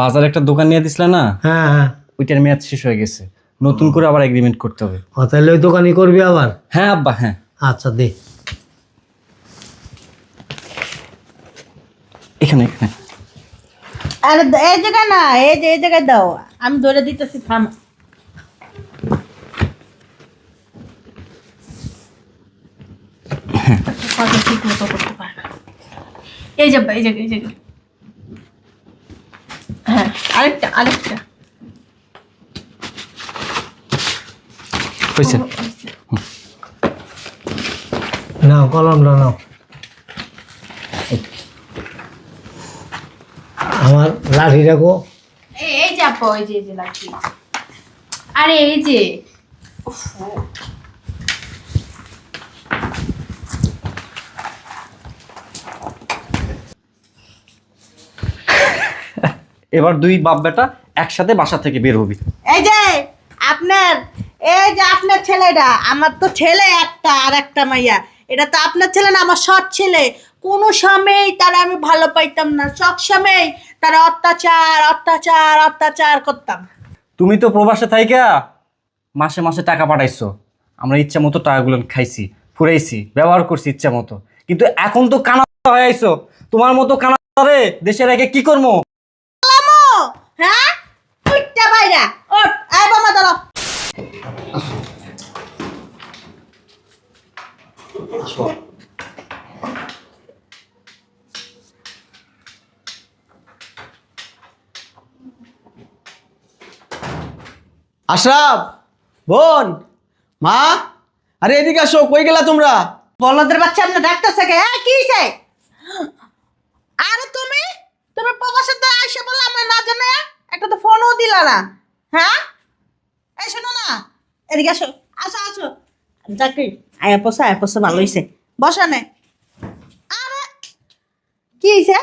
বাজারে একটা দোকান নিয়ে দিছিল না? হ্যাঁ হ্যাঁ। ওইটার মেয়াদ শেষ হয়ে গেছে। নতুন করে আবার এগ্রিমেন্ট করতে হবে। ও তাহলে ওই দোকানই করবি আবার? হ্যাঁ আব্বা হ্যাঁ। আচ্ছা দে। এখানে এখানে। আরে এই জায়গায় না এই যে এই জায়গায় দাও। আমি ধরে দিতেছি থাম। না। এই যে এই জায়গায় এই জায়গায় হ্যাঁ আরেকটা আরেকটা। হয়েছে। নাও কলমটা নাও। আমার লাঠি রাখো এই এই যে আপা ওই এই যে লাঠি। আরে এই যে। এবার দুই বাপ বেটা একসাথে বাসা থেকে বের হবি। এই যে আপনার এই যে আপনার ছেলেটা আমার তো ছেলে একটা আর একটা মাইয়া। এটা তো আপনার ছেলে না আমার সৎ ছেলে। কোনো সময় তারা আমি ভালো পাইতাম না। সব সময় তারা অত্যাচার অত্যাচার অত্যাচার করতাম। তুমি তো প্রবাসে থাইকা মাসে মাসে টাকা পাঠাইছো। আমরা ইচ্ছা মতো টাকাগুলো খাইছি ফুরাইছি ব্যবহার করছি ইচ্ছা মতো। কিন্তু এখন তো কানা হয়ে আইছো। তোমার মতো কানা রে দেশে রেখে কি করব হ্যাঁ? উঠটা বাইরা ওঠ আয় বাবা দাঁড়াও আশরাফ বোন মা আরে এদিকে আসো কই গেলা তোমরা? বলদের বাচ্চা আপনার ডাক্তার থেকে হ্যাঁ কি হইছে? আরে তুমি? তুমি প্রবাসে তো আইসে বললে আমার না জানে? একটা তো ফোনও দিলা না। হ্যাঁ? এই শোনো না। এদিকে আসো। আসো আসো। চাকরি আয়া পোসা আয়া পোসা ভালো হইছে। বসা নে আরে, কি হইছে?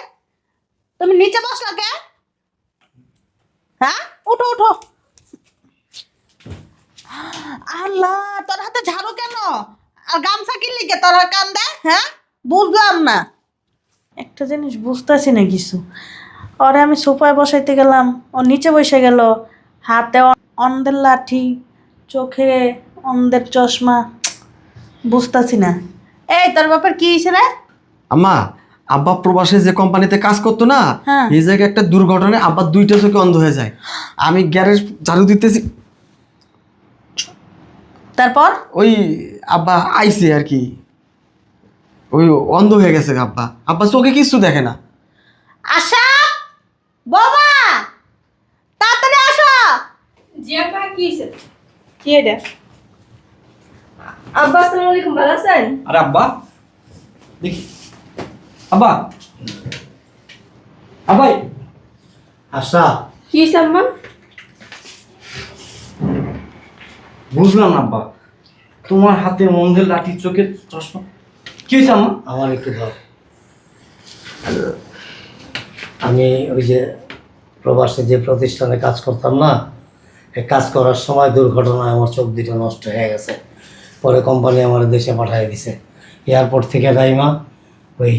তুমি নিচে বসলা কে? হ্যাঁ? উঠো উঠো। আল্লাহ, তোর হাতে ঝাড়ু কেন? আর গামছা কি? লিখে তোর কান্দে? হ্যাঁ? বুঝলাম না। একটা জিনিস বুঝতেছি না কিছু। ওরে আমি সোফায় বসাইতে গেলাম ও নিচে বসে গেল। হাতে অন্ধের লাঠি চোখে অন্ধের চশমা বুঝতেছি না। এই তোর ব্যাপার কি হয়েছে রে? আম্মা আব্বা প্রবাসে যে কোম্পানিতে কাজ করতো না হ্যাঁ। এই জায়গায় একটা দুর্ঘটনায় আব্বা দুইটা চোখে অন্ধ হয়ে যায়। আমি গ্যারেজ ঝাড়ু দিতেছি। তারপর? ওই আব্বা আইছে আর কি। ওই অন্ধ হয়ে গেছে আব্বা। আব্বা চোখে কিছু দেখে না। আশা বাবা তাড়াতাড়ি আসো। জি আপা কি হয়েছে? কি এটা? আব্বা আসসালামু আলাইকুম ভালো আছেন? আরে আব্বা দেখি। আব্বা আব্বাই আশা। কি হয়েছে আম্মা? বুঝলাম না আব্বা। তোমার হাতে মন্দির লাঠি চোখের চশমা কি হয়েছে আম্মা? আমার একটু ধর আমি ওই যে প্রবাসে যে প্রতিষ্ঠানে কাজ করতাম না এই কাজ করার সময় দুর্ঘটনায় আমার চোখ দুটো নষ্ট হয়ে গেছে। পরে কোম্পানি আমার দেশে পাঠিয়ে দিছে। এয়ারপোর্ট থেকে গাইমা ওই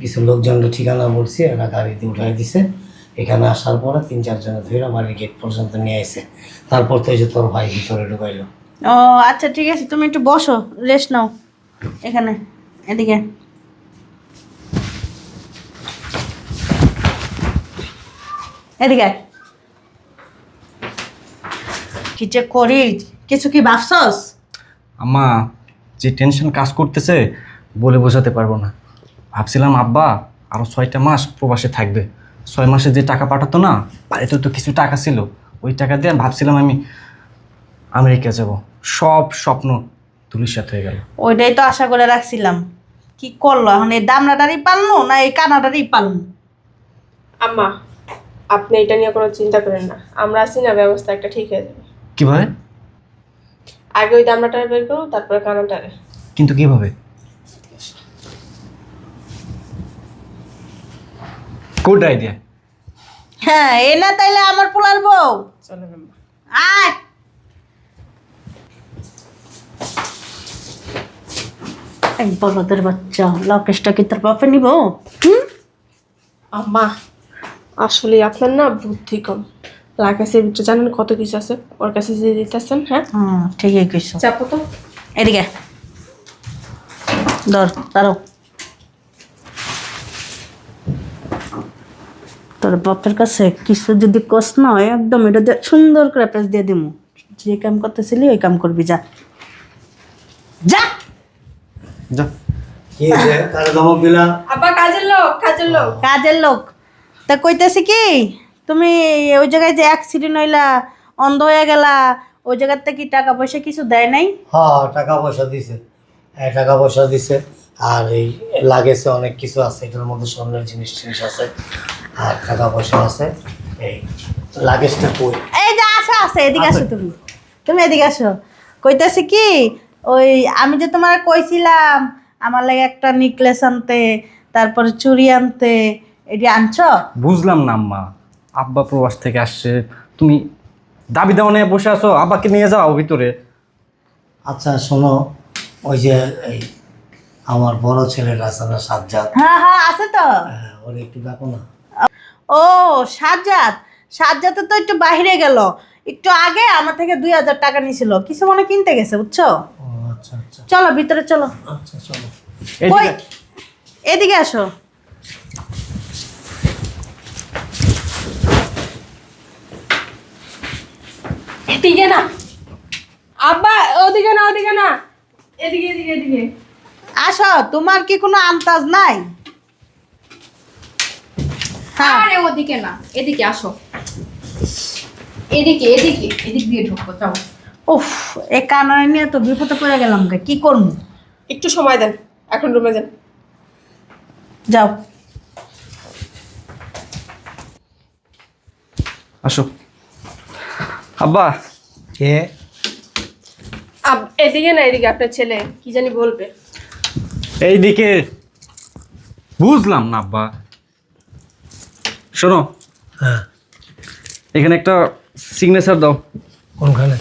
কিছু লোকজনের ঠিকানা বলছি এরা গাড়িতে উঠাই দিছে। এখানে আসার পরে তিন চারজনে ধরে বাড়ির গেট পর্যন্ত নিয়ে আসে তারপর তো এই যে তোর ভাই ভিতরে ঢুকাইলো। ও আচ্ছা ঠিক আছে তুমি একটু বসো রেস্ট নাও এখানে। এদিকে এদিকে। কি যে করি? কিছু কি ভাবছস? আম্মা যে টেনশন কাজ করতেছে বলে বোঝাতে পারব না। ভাবছিলাম আব্বা আরও ছয়টা মাস প্রবাসে থাকবে। ছয় মাসে যে টাকা পাঠাতো না বাড়িতে তো কিছু টাকা ছিল। ওই টাকা দিয়ে ভাবছিলাম আমি আমেরিকা যাব। সব স্বপ্ন ধুলিসাত হয়ে গেল। ওইটাই তো আশা করে রাখছিলাম। কি করল? এখন এই দামনাটারই পালনো না এই কানাটারই পালনো আম্মা আপনি এটা নিয়ে কোনো চিন্তা করেন না। আমরা আছি না ব্যবস্থা একটা ঠিক হয়ে যাবে। কীভাবে আগে ওই দামনাটা বের করো তারপরে কানাটারে কিন্তু কীভাবে? Good idea. হ্যাঁ এ না তাইলে আমার পোলার বউ। চলেন আম্মা। আয়। এক বলদের বাচ্চা লকেশটা কি তোর বাপে নিব? হুম? আম্মা আসলে আপনার না বুদ্ধি কম। লাগাইছে ভিতরে জানেন কত কিছু আছে? ওর কাছে যে দিতেছেন হ্যাঁ? হুম ঠিকই কইছো। চাপো তো। এদিকে ধর দাঁড়াও। তোর বাপের কাছে কিছু যদি কষ্ট না হয় একদম এটা সুন্দর করে প্রেস দিয়ে দিমু। যে কাম করতেছিলি ওই কাম করবি যা। যা! যা। কি হয়েছে কারে ধমক দিলা আব্বা কাজের লোক কাজের লোক। কাজের লোক। তা কইতেছি কি তুমি ওই জায়গায় যে অ্যাক্সিডেন্ট হইলা অন্ধ হয়ে গেলা ওই জায়গাতে কি টাকা পয়সা কিছু দেয় নাই? হ্যাঁ টাকা পয়সা দিছে। হ্যাঁ টাকা পয়সা দিছে। আর এই লাগেছে অনেক কিছু আছে এটার মধ্যে স্বর্ণের জিনিস টিনিস আছে আর টাকা পয়সা আছে। এই লাগেজটা কই? এই যে আসো আছে এদিকে আসো তুমি। তুমি এদিকে আসো। কইতেছি কি ওই আমি যে তোমার কইছিলাম আমার লাগে একটা নেকলেস আনতে তারপরে চুড়ি আনতে এটি আনছো? বুঝলাম না আম্মা। আব্বা প্রবাস থেকে আসছে। তুমি দাবি দাওয়া নিয়ে বসে আছো আব্বাকে নিয়ে যাও ভিতরে। আচ্ছা শোনো ওই যে এই আমার বড় ছেলের আছে না সাজ্জাদ। হ্যাঁ হ্যাঁ আছে তো। হ্যাঁ, ওরে একটু ডাকো না। ও সাজ্জাদ সাজ্জাতে তো একটু বাইরে গেল। একটু আগে আমার থেকে দুই হাজার টাকা নিছিল। কিছু মনে কিনতে গেছে বুঝছ? চলো ভিতরে চলো। আচ্ছা কই এদিকে। এদিকে আসো। এদিকে না। আব্বা ওদিকে না ওদিকে না। এদিকে এদিকে এদিকে। আসো তোমার কি কোনো আন্তাজ নাই? হ্যাঁ। আরে ওদিকে না। এদিকে আসো। এদিকে এদিকে এদিক দিয়ে ঢুকবো যাও। উফ এ কানায় নিয়ে তো বিপদে পড়ে গেলাম গে কি করব? একটু সময় দেন এখন রুমে যান। যাও। আসো। আব্বা। কে? আব- এদিকে না এদিকে আপনার ছেলে কি জানি বলবে। এইদিকে। বুঝলাম না আব্বা। শোনো। হ্যাঁ। এখানে একটা সিগনেচার দাও। কোনখানে?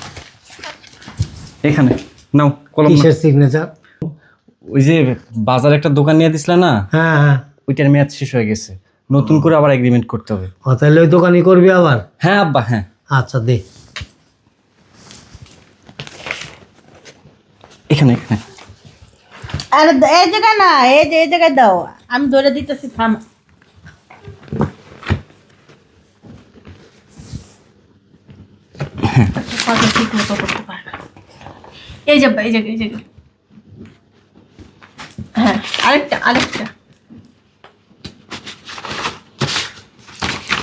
এখানে নাও কলম কিসের সিগনেচার ওই যে বাজারে একটা দোকান নিয়ে দিছিলে না? হ্যাঁ হ্যাঁ। ওইটার মেয়াদ শেষ হয়ে গেছে। নতুন করে আবার এগ্রিমেন্ট করতে হবে। ও তাহলে ওই দোকানই করবি আবার? হ্যাঁ আব্বা হ্যাঁ। আচ্ছা দে। এখানে এখানে। আরে এই জায়গায় না এই যে এই জায়গায় দাও। আমি ধরে দিতেছি থাম। কথা ঠিক মতো করতে পারে এই যে আব্বা, এই জায়গায় এই জায়গায় হ্যাঁ আরেকটা আরেকটা।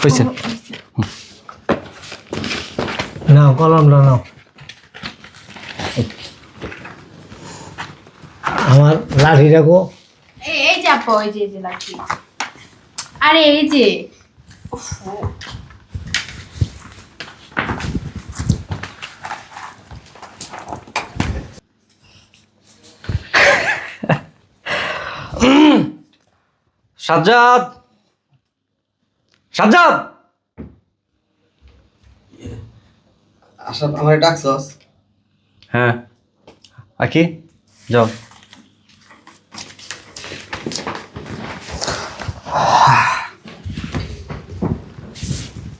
হয়েছে। নাও কলমটা নাও। আমার লাঠি রাখো। এই এই যে আপা যে এই যে লাঠি। আরে এই যে। সাজ্জাদ! সাজ্জাদ! আশা আমার ডাকছস? হ্যাঁ। আকি যাও।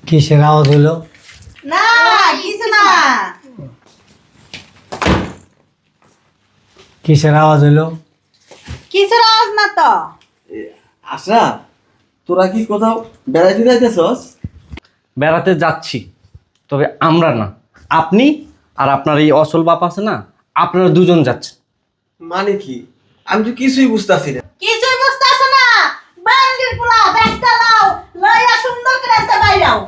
কিসের আওয়াজ হইল? না কিছু না। কিসের আওয়াজ হইল? কিছুর আওয়াজ না তো। আশা তোরা কি কোথাও বেড়াইতে যাইতেছস? বেড়াতে যাচ্ছি তবে আমরা না। আপনি আর আপনার এই অসল বাপ আছে না আপনারা দুজন যাচ্ছেন। মানে কি? আমি তো কিছুই বুঝতাছি না। কিছুই বুঝতে আসো না? বাঙ্গির পোলা ব্যাগটা লাও লইয়া সুন্দর করে আসতে বাইরাও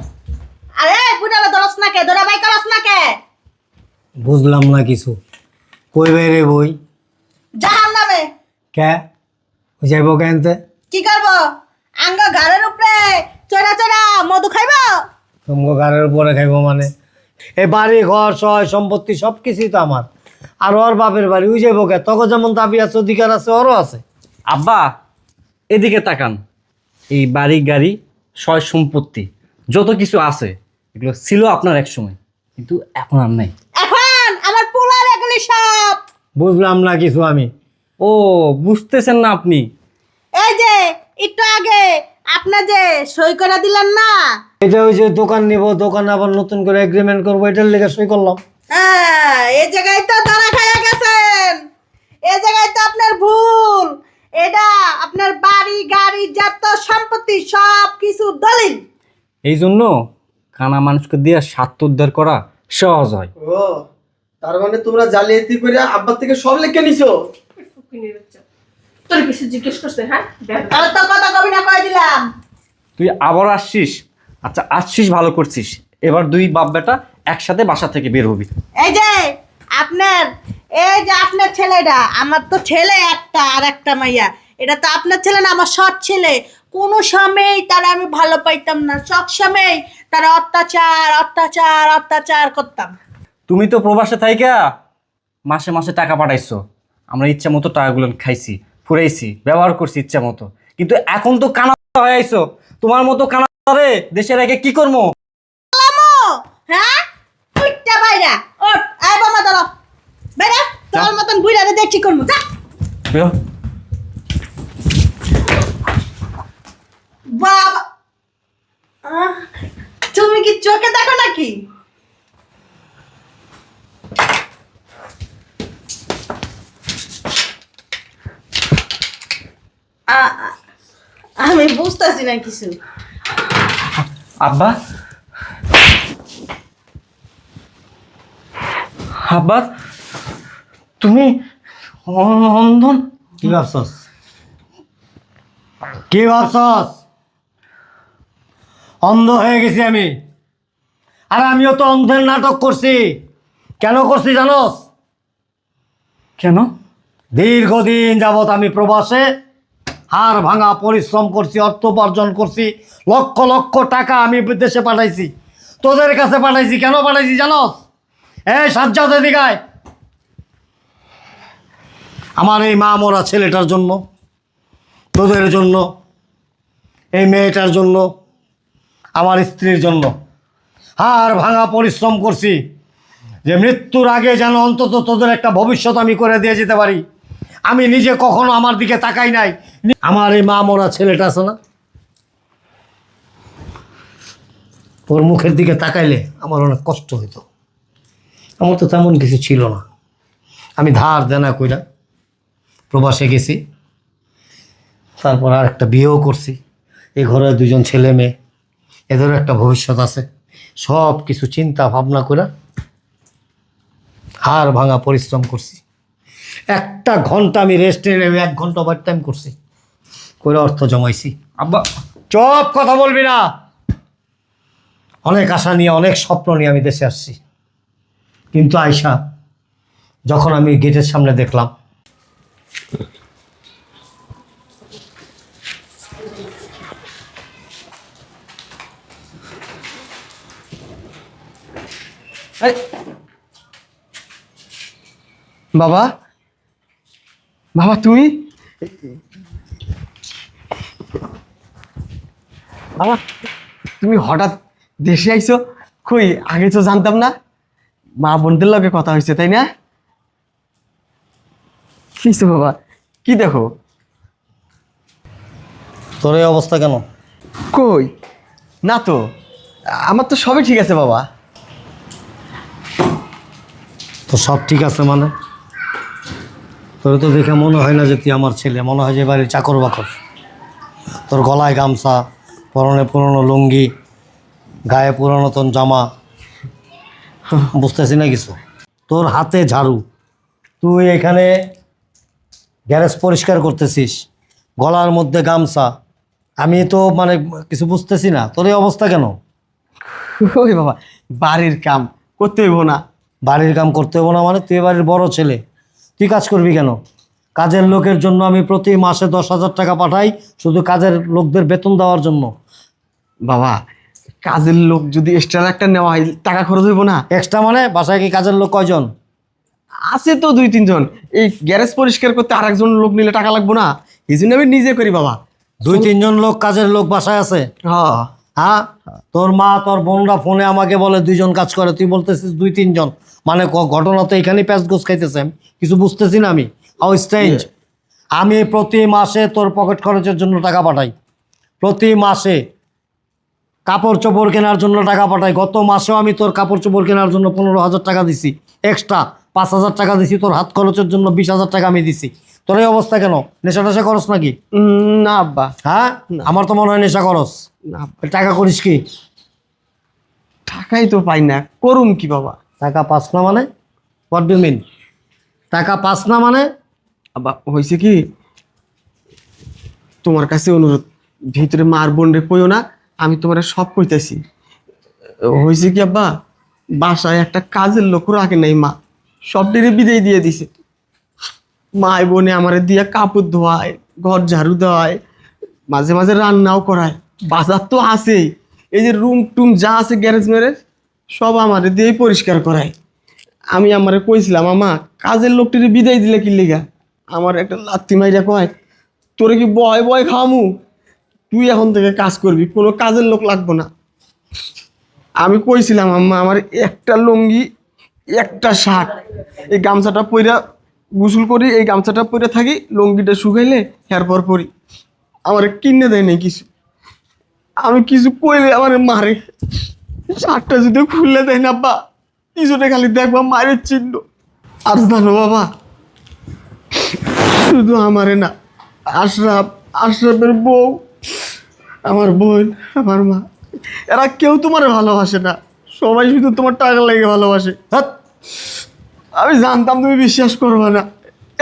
আরে বুড়ালা দরস না কে? দরা বাই করস না কে? বুঝলাম না কিছু। কই বাইরে বই? জাহান নামে কে? ওই যাইব কেনতে কি করব? আঙ্গ ঘরের উপরে চড়া চড়া মধু খাইব? তোমাকে গাড়ির উপরে খাইব মানে? এ বাড়ি ঘর সয় সম্পত্তি সব কিছুই তো আমার। আর ওর বাপের বাড়ি ওই যাইব কে তখন যেমন দাবি আছে অধিকার আছে ওরও আছে। আব্বা এদিকে তাকান। এই বাড়ি গাড়ি সয় সম্পত্তি যত কিছু আছে এগুলো ছিল আপনার এক সময় কিন্তু এখন আর নাই। এখন আমার পোলার এগুলি সব। বুঝলাম না কিছু আমি। ও বুঝতেছেন না আপনি। আগে। আপনার যে সই করে দিলেন না? এটা ওই যে দোকান নিব দোকান আবার নতুন করে এগ্রিমেন্ট করব এটার লেগে সই করলাম। হ্যাঁ এই জায়গায় তো ধরা খাইয়া গেছেন। এই জায়গায় তো আপনার ভুল। এটা আপনার বাড়ি গাড়ি যত সম্পত্তি সব কিছু দলিল। এই জন্য কানা মানুষকে দিয়ে স্বার্থ উদ্ধার করা সহজ হয়। ও তার মানে তোমরা জালিয়াতি করে আব্বার থেকে সব লেখে নিছো। তোর কিছু জিজ্ঞেস করছে হ্যাঁ? তাহলে তো কথা কবি না কয়ে দিলাম। তুই আবার আসছিস? আচ্ছা আসছিস ভালো করছিস। এবার দুই বাপ বেটা একসাথে বাসা থেকে বের হবি। এই যে আপনার এই যে আপনার ছেলেটা আমার তো ছেলে একটা আর একটা মাইয়া। এটা তো আপনার ছেলে না আমার সৎ ছেলে। কোনো সময় তারা আমি ভালো পাইতাম না। সব সময় তারা অত্যাচার অত্যাচার অত্যাচার করতাম। তুমি তো প্রবাসে থাইকা মাসে মাসে টাকা পাঠাইছো। আমরা ইচ্ছা মতো টাকাগুলো খাইছি। ফুরাইছি ব্যবহার করছি ইচ্ছা মতো। কিন্তু এখন তো কানা হয়ে আইছো। তোমার মতো কানা রে দেশে রেখে কি করব হ্যাঁ? উঠটা বাইরা ওঠ আয় বাবা দাঁড়াও বাইরা তোর মতন বুড়া রে দেখছি করব যা। বেরো। বাবা আহ, তুমি কি চোখে দেখো নাকি? বুঝতেছি না কিছু। আব্বা? আব্বা তুমি অন্ধন? কি ভাবছস? কি ভাবছস? অন্ধ হয়ে গেছি আমি। আর আমিও তো অন্ধের নাটক করছি। কেন করছি জানোস? কেন? দীর্ঘদিন যাবৎ আমি প্রবাসে হাড় ভাঙা, পরিশ্রম করছি, অর্থ উপার্জন করছি, লক্ষ লক্ষ টাকা আমি দেশে পাঠাইছি। তোদের কাছে পাঠাইছি, কেন পাঠাইছি জানোস? এই সাজ্জাদ এদিকায় আমার এই মা মরা ছেলেটার জন্য, তোদের জন্য, এই মেয়েটার জন্য, আমার স্ত্রীর জন্য হাড় ভাঙা, পরিশ্রম করছি। যে মৃত্যুর আগে যেন অন্তত তোদের একটা ভবিষ্যৎ আমি করে দিয়ে যেতে পারি। আমি নিজে কখনো আমার দিকে তাকাই নাই। আমার এই মা মরা ছেলেটা আছে না? ওর মুখের দিকে তাকাইলে আমার অনেক কষ্ট হতো আমার তো তেমন কিছু ছিল না। আমি ধার দেনা কইরা প্রবাসে গেছি। তারপর আর একটা বিয়েও করছি। এ ঘরে দুজন ছেলে মেয়ে। এদেরও একটা ভবিষ্যৎ আছে। সব কিছু চিন্তা ভাবনা করে হাড় ভাঙা পরিশ্রম করছি। একটা ঘণ্টা আমি রেস্টে নেবে এক ঘণ্টা ওভার টাইম করছি। করে অর্থ জমাইছি। আব্বা। চপ কথা বলবি না। অনেক আশা নিয়ে অনেক স্বপ্ন নিয়ে আমি দেশে আসছি। কিন্তু আয়সা যখন আমি গেটের সামনে দেখলাম বাবা। বাবা তুমি? বাবা তুমি হঠাৎ দেশে আইছো? কই আগে তো জানতাম না। মা বোনদের লগে কথা হয়েছে তাই না? কিছু বাবা? কি দেখো? তোর এই অবস্থা কেন? কই? না তো আমার তো সবই ঠিক আছে বাবা। তো সব ঠিক আছে মানে? তোর তো দেখে মনে হয় না যে তুই আমার ছেলে। মনে হয় যে বাড়ির চাকর বাকর। তোর গলায় গামছা পরনে পুরনো লুঙ্গি গায়ে পুরানতন জামা। বুঝতেছি না কিছু? তোর হাতে ঝাড়ু। তুই এখানে গ্যারেজ পরিষ্কার করতেছিস গলার মধ্যে গামছা। আমি তো মানে কিছু বুঝতেছি না। তোর এই অবস্থা কেন? ওই বাবা বাড়ির কাম করতে হইব না। বাড়ির কাম করতে হব না মানে তুই বাড়ির বড় ছেলে। তুই কাজ করবি কেন? কাজের লোকের জন্য আমি প্রতি মাসে দশ হাজার টাকা পাঠাই শুধু কাজের লোকদের বেতন দেওয়ার জন্য। বাবা কাজের লোক যদি এক্সট্রা একটা নেওয়া হয় টাকা খরচ হইব না? এক্সট্রা মানে বাসায় কি কাজের লোক কয়জন? আছে তো দুই তিনজন। এই গ্যারেজ পরিষ্কার করতে আর একজন লোক নিলে টাকা লাগবো না? এই জন্য আমি নিজে করি বাবা। দুই তিনজন লোক কাজের লোক বাসায় আছে? হ্যাঁ হ্যাঁ? তোর মা তোর বোনরা ফোনে আমাকে বলে দুইজন কাজ করে তুই বলতেছিস দুই তিনজন। মানে ঘটনা তো এখানেই প্যাঁচ গোছ খাইতেছে কিছু বুঝতেছি না আমি। হাউ স্ট্রেঞ্জ আমি প্রতি মাসে তোর পকেট খরচের জন্য টাকা পাঠাই। প্রতি মাসে কাপড় চোপড় কেনার জন্য টাকা পাঠাই। গত মাসেও আমি তোর কাপড় চোপড় কেনার জন্য পনেরো হাজার টাকা দিছি। এক্সট্রা পাঁচ হাজার টাকা দিছি তোর হাত খরচের জন্য বিশ হাজার টাকা আমি দিছি। তোর এই অবস্থা কেন? নেশা টেশা করস নাকি? না আব্বা। হ্যাঁ? আমার তো মনে হয় নেশা করস। টাকা করিস কি? টাকাই তো পাই না। করুম কি বাবা? টাকা পাস না মানে? হোয়াট ডু মিন টাকা পাস না মানে? আব্বা হয়েছে কি? তোমার কাছে অনুরোধ, ভিতরে মার বোন রে কইও না, আমি তোমার সব কইতাছি। হয়েছে কি আব্বা? বাসায় একটা কাজের লোক রাখে নাই মা। সব টেরে বিদায় দিয়ে দিছে। মায় বোনে আমারে দিয়ে কাপড় ধোয়ায়, ঘর ঝাড়ু দেওয়ায়, মাঝে মাঝে রান্নাও করায়। বাজার তো আছেই। এই যে রুম টুম যা আছে গ্যারেজ ম্যারেজ সব আমারে দিয়েই পরিষ্কার করায়। আমি আমারে কইছিলাম, আমা, কাজের লোকটির বিদায় দিলে কি লিগা? আমার একটা লাত্তি মাইরা কয়, তোরে কি বয় বয় খামু তুই এখন থেকে কাজ করবি, কোনো কাজের লোক লাগবো না। আমি কইছিলাম, আম্মা, আমার একটা লুঙ্গি, একটা শার্ট, এই গামছাটা পইরা গোসল করি, এই গামছাটা পরে থাকি, লুঙ্গিটা শুকাইলে এরপর পরি। আমার কিনে দেয় নাই কিছু। আমি কিছু কইলে আমার মারে। শার্টটা যদি খুললে দেয় না বা পিছনে খালি দেখবা মায়ের চিহ্ন। আর জানো বাবা, শুধু আমারে না, আশরাফ, আশরাফের বউ, আমার বোন, আমার মা, এরা কেউ তোমার ভালোবাসে না। সবাই শুধু তোমার টাকা লেগে ভালোবাসে। আমি জানতাম তুমি বিশ্বাস করবে না।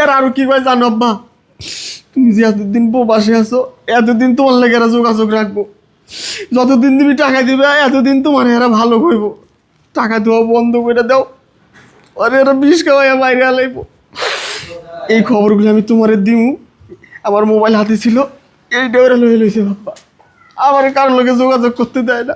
এর আরও কি ভাই জানো, আব্বা? তুমি যে এতদিন বউ বাসে আছো, এতদিন তোমার লেগে এরা যোগাযোগ রাখব। যতদিন তুমি টাকা দিবে, এতদিন তোমার এরা ভালো করব। টাকা দেওয়া বন্ধ করে দাও। আরে এরা বিষ খাওয়াইয়া বাইরে আলাইব। এই খবরগুলো আমি তোমারে দিম। আমার মোবাইল হাতে ছিল। এইটা ওরা লয়ে লইছে বাপ্পা। আমার কারোর লোকে যোগাযোগ করতে দেয় না।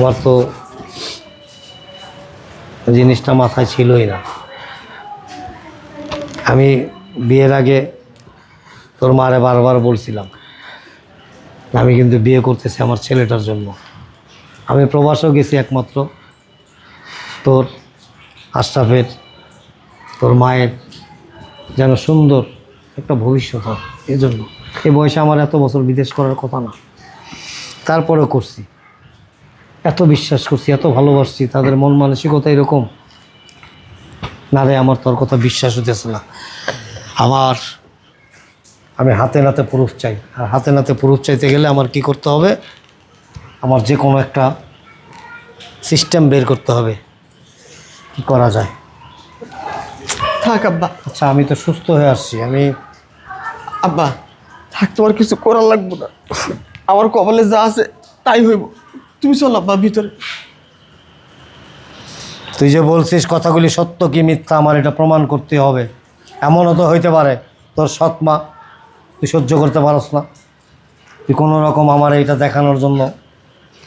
আমার তো জিনিসটা মাথায় ছিলই না। আমি বিয়ের আগে তোর মারে বারবার বলছিলাম আমি কিন্তু বিয়ে করতেছি আমার ছেলেটার জন্য। আমি প্রবাসও গেছি একমাত্র। তোর আশরাফের, তোর মায়ের যেন সুন্দর একটা ভবিষ্যৎ হয় এই জন্য এই বয়সে আমার এত বছর বিদেশ করার কথা না। তারপরেও করছি। এত বিশ্বাস করছি এত ভালোবাসছি তাদের মন মানসিকতা এরকম। না রে আমার তোর কথা বিশ্বাস হতেছে না। আমার আমি হাতে নাতে প্রুফ চাই। আর হাতে নাতে প্রুফ চাইতে গেলে আমার কি করতে হবে? আমার যে কোনো একটা সিস্টেম বের করতে হবে। কি করা যায়? থাক আব্বা। আচ্ছা আমি তো সুস্থ হয়ে আসছি। আমি আব্বা থাক তোমার কিছু করার লাগবে না। আমার কপালে যা আছে তাই হইব। তুমি চল আব্বা ভিতরে। তুই যে বলছিস কথাগুলি সত্য কি মিথ্যা আমার এটা প্রমাণ করতে হবে। এমনও তো হইতে পারে তোর সৎ মা তুই সহ্য করতে পারস না। তুই কোনো রকম আমার এটা দেখানোর জন্য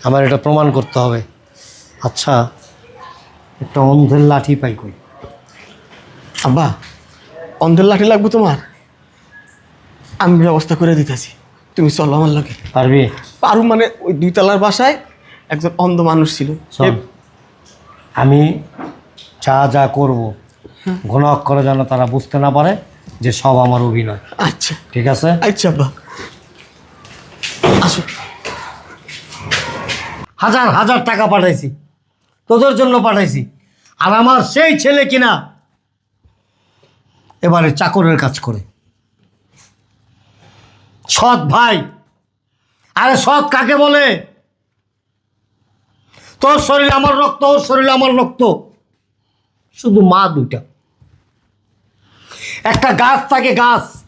আমার এটা প্রমাণ করতে হবে। আচ্ছা একটা অন্ধের লাঠি পাই কই? আব্বা অন্ধের লাঠি লাগবে তোমার? আমি ব্যবস্থা করে দিতেছি। তুমি চলো আমার লাগে। পারবি? পারু মানে ওই দুই তলার বাসায় একজন অন্ধ মানুষ ছিল। আমি যা যা করব ঘন অক্ষরে যেন তারা বুঝতে না পারে যে সব আমার অভিনয়। আচ্ছা। ঠিক আছে? আচ্ছা আব্বা। আসো। হাজার হাজার টাকা পাঠাইছি তোদের জন্য পাঠাইছি আর আমার সেই ছেলে কিনা এবারে চাকরের কাজ করে। সৎ ভাই আরে সৎ কাকে বলে? তোর শরীরে আমার রক্ত, ওর শরীরে আমার রক্ত। শুধু মা দুইটা। একটা গাছ থাকে, গাছ।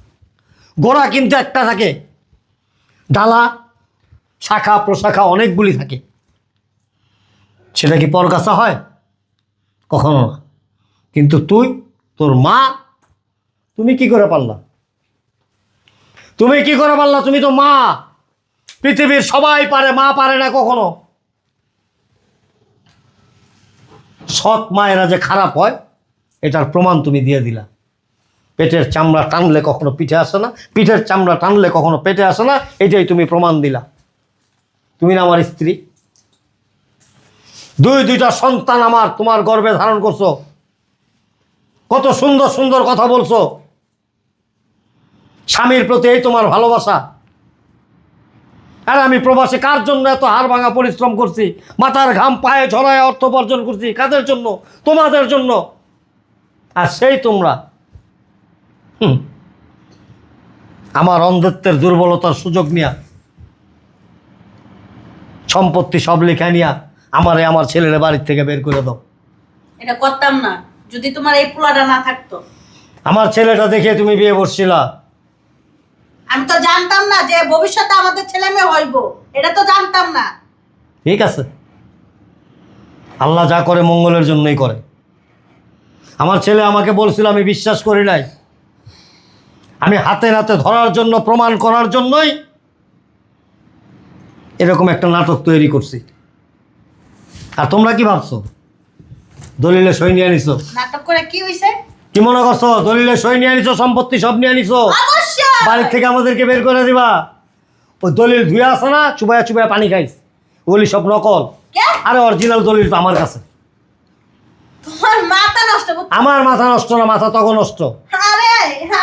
গোড়া কিন্তু একটা থাকে। ডালা, শাখা, প্রশাখা অনেকগুলি থাকে। সেটা কি পরগাছা হয়? কখনো না। কিন্তু তুই, তোর মা, তুমি কি করে পারলা? তুমি কি করে পারলা? তুমি তো মা। পৃথিবীর সবাই পারে, মা পারে না কখনো। সৎ মায়েরা যে খারাপ হয়, এটার প্রমাণ তুমি দিয়ে দিলা। পেটের চামড়া টানলে কখনো পিঠে আসে না, পিঠের চামড়া টানলে কখনো পেটে আসে না, এটাই তুমি প্রমাণ দিলা। তুমি না আমার স্ত্রী। দুই, দুইটা সন্তান আমার তোমার গর্ভে ধারণ করছ। কত সুন্দর সুন্দর কথা বলছো। স্বামীর প্রতি এই তোমার ভালোবাসা। আর আমি প্রবাসে কার জন্য এত হাড় ভাঙা পরিশ্রম করছি? মাথার ঘাম পায়ে ঝরায় অর্থ উপার্জন করছি। কাদের জন্য? তোমাদের জন্য। আর সেই তোমরা। হুম, আমার অন্ধত্বের দুর্বলতার সুযোগ নিয়া সম্পত্তি সব লেখা নিয়া আমারে আমার ছেলের বাড়ির থেকে বের করে দাও। এটা করতাম না। যদি তোমার এই পোলাটা না থাকতো। আমার ছেলেটা দেখে তুমি বিয়ে বসছিলা আমি তো জানতাম না যে ভবিষ্যতে আমাদের ছেলে মেয়ে হইব। এটা তো জানতাম না। ঠিক আছে। আল্লাহ যা করে মঙ্গলের জন্যই করে। আমার ছেলে আমাকে বলছিল আমি বিশ্বাস করি নাই। আমি হাতে নাতে ধরার জন্য প্রমাণ করার জন্যই এরকম একটা নাটক তৈরি করছি। আর তোমরা কি ভাবছ? দলিলে সই নিয়ে নিছো। নাটক করে কি হইছে? কি মনে করছ? দলিলে সই নিয়ে নিছো সম্পত্তি সব নিয়ে নিছো অবশ্যই। বাড়ির থেকে আমাদেরকে বের করে দিবা। ওই দলিল ধুয়ে আসে না চুবায়া চুবায়া পানি খাইস। বলি সব নকল। কে? আরে অরিজিনাল দলিল তো আমার কাছে। তোমার মাথা নষ্ট করতে আমার মাথা নষ্ট না মাথা তখন নষ্ট।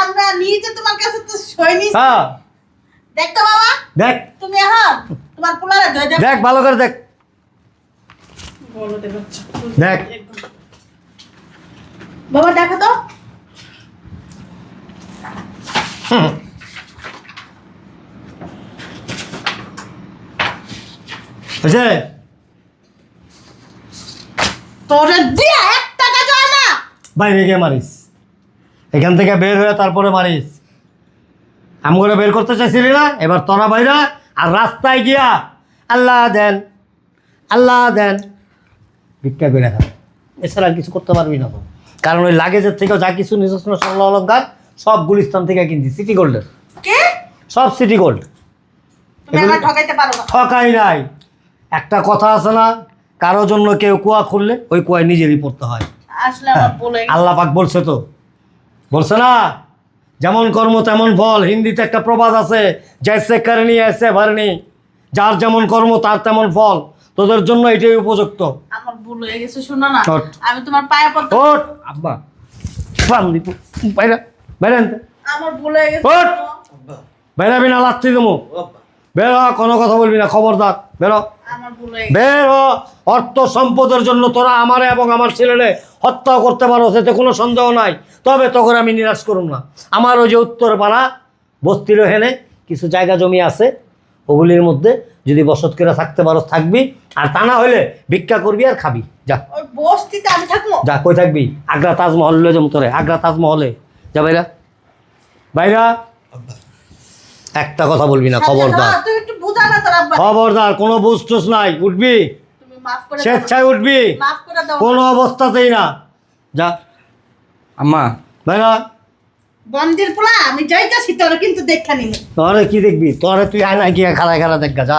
আমরা নিজে তোমার কাছে তো সই নিছি। হ্যাঁ। বাবা। দেখ। তুমি এখন তোমার পোলারে দেখ ভালো করে দেখ। দেখ। বাবা দেখো তো। বুঝছে তোরে দিয়া এক টাকা যায় না। বাইরে গিয়ে মারিস। এখান থেকে বের হয়ে তারপরে মারিস। আমি করে বের করতে চাইছিলি না এবার তোরা বাইরা আর রাস্তায় গিয়া আল্লাহ দেন আল্লাহ দেন। ভিক্ষা করে খা। এছাড়া আর কিছু করতে পারবি না তো। কারণ ওই লাগেজের থেকেও যা কিছু নিজস্ব স্বর্ণ অলঙ্কার সব গুলিস্তান থেকে কিনছি সিটি গোল্ডের সব সিটি গোল্ড ঠকাই নাই। একটা কথা আছে না কারও জন্য কেউ কুয়া খুললে ওই কুয়ায় নিজেরই পড়তে হয়। হ্যাঁ, আল্লাহ পাক বলছে তো। বলছে না যেমন কর্ম তেমন ফল হিন্দিতে একটা প্রবাদ আছে জয়সে করনি এসে ভরনি। যার যেমন কর্ম তার তেমন ফল। তোদের জন্য এটাই উপযুক্ত। আমার ভুল হয়ে গেছে শোনো না। আমি তোমার পায়ে পড়তে ওট আব্বা পান দিব। বাইরে। বাইরে আনতে। আমার ভুল হয়ে গেছে ওঠ। বেরাবি না লাত্তি দেবো। বের কোনো কথা বলবি না খবরদার। বেরো। আমার ভুল গেছে। বের। অর্থ সম্পদের জন্য তোরা আমারে এবং আমার ছেলেরে হত্যা করতে পারো সেতে কোনো সন্দেহ নাই। তবে তখন আমি নিরাশ করুম না। আমার ওই যে উত্তর পাড়া বস্তির হেনে কিছু জায়গা জমি আছে ওগুলির মধ্যে যদি বসত করে থাকতে পারো থাকবি। আর তা না হলে ভিক্ষা করবি আর খাবি। যা। বস্তিতে আমি থাকব? যা কই থাকবি? আগ্রা তাজমহল লয়ে যাব তোরে। আগ্রা তাজমহলে। যা বাইরা বাইরা একটা কথা বলবি না খবরদার। তুই একটু বুঝা না তোর আব্বা। খবরদার কোনো বুঝটোস নাই। উঠবি। স্বেচ্ছায় উঠবি। মাফ করে দাও। কোনো অবস্থাতেই না। যা। আম্মা। বাইরা বন্দির পোলা আমি যাইতাছি তোর কিন্তু দেখা তোরে কি দেখবি? তোরে তুই আয় না গিয়ে খালায় খালা দেখ যা।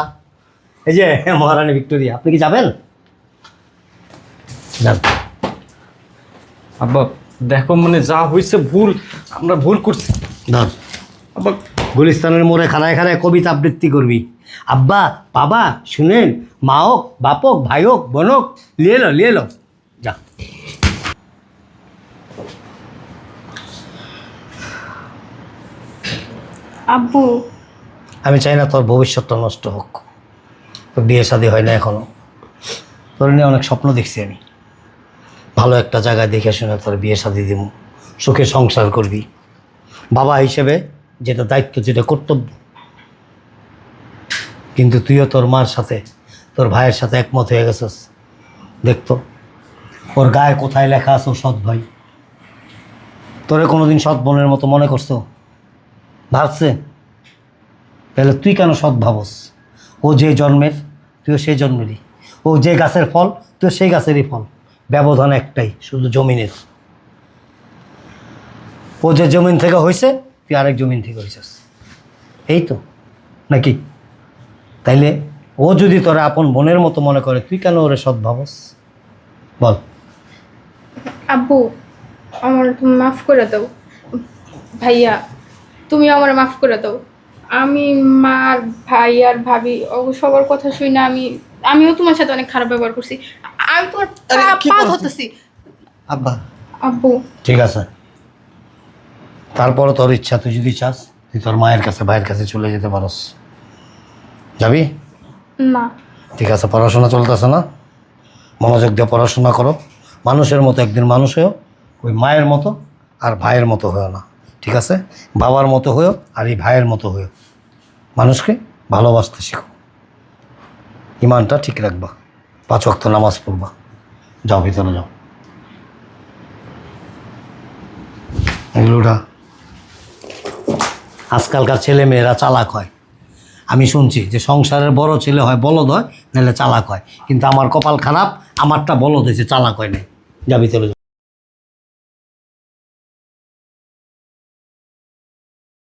এই যে মহারানী ভিক্টোরিয়া আপনি কি যাবেন? যান। আব্বা দেখো মানে যা হয়েছে ভুল আমরা ভুল করছি। ধর আব্বা গুলিস্তানের মোড়ে খানায় খানায় কবিতা আবৃত্তি করবি। আব্বা বাবা শুনেন মা হোক বাপ হোক ভাই হোক বোন হোক লিয়ে লো লিয়ে লো যা আব্বু। আমি চাই না তোর ভবিষ্যৎটা নষ্ট হোক। তোর বিয়ে শাদী হয় না এখনও। তোর নিয়ে অনেক স্বপ্ন দেখছি আমি। ভালো একটা জায়গায় দেখে শুনে তোর বিয়ে শাদী দিব। সুখে সংসার করবি। বাবা হিসেবে যেটা দায়িত্ব, যেটা কর্তব্য। কিন্তু তুইও তোর মার সাথে, তোর ভাইয়ের সাথে একমত হয়ে গেছিস। দেখতো ওর গায়ে কোথায় লেখা আছে সৎ ভাই। তোরে কোনোদিন সৎ বোনের মতো মনে করছ? ভাবছে, তাহলে তুই কেন সৎ ভাবস? ও যে জন্মের, তুইও সেই জন্মেরই। ও যে গাছের ফল তুই সেই গাছেরই ফল। ব্যবধান একটাই, শুধু জমিনের। ও যে জমিন থেকে হয়েছে তুই আরেক জমিন থেকে হয়েছিস এই তো, নাকি? তাইলে ও যদি তোরা আপন বোনের মতো মনে করে, তুই কেন ওরে সৎ ভাবস? বল। আব্বু, আমার মাফ করে দাও। ভাইয়া তুমি আমার মাফ করে দাও। আমি মা ভাই আর ভাবি সবার কথা শুই না আমি আমিও তোমার সাথে অনেক খারাপ ব্যবহার করছি। আমি তোমার পা-? ধরতেছি আব্বা। আব্বু। ঠিক আছে। তারপরে তোর ইচ্ছা তুই যদি চাস তুই তোর মায়ের কাছে ভাইয়ের কাছে চলে যেতে পারস। যাবি? না। ঠিক আছে পড়াশোনা চলতেছে না। মনোযোগ দিয়ে পড়াশোনা করো। মানুষের মতো একদিন মানুষ হয়েও ওই মায়ের মতো আর ভাইয়ের মতো হয়েও না। ঠিক আছে? বাবার মতো হয়েও আর এই ভাইয়ের মতো হয়েও। মানুষকে ভালোবাসতে শিখো। ইমানটা ঠিক রাখবা। পাঁচ ওয়াক্ত নামাজ পড়বা। যাও, ভিতরে যাও। এগুলোটা আজকালকার ছেলে মেয়েরা চালাক হয়। আমি শুনছি যে সংসারের বড় ছেলে হয় বলদ হয়, নাহলে চালাক হয়। কিন্তু আমার কপাল খারাপ, আমারটা বলদ হয়েছে, চালাক হয় নাই। যা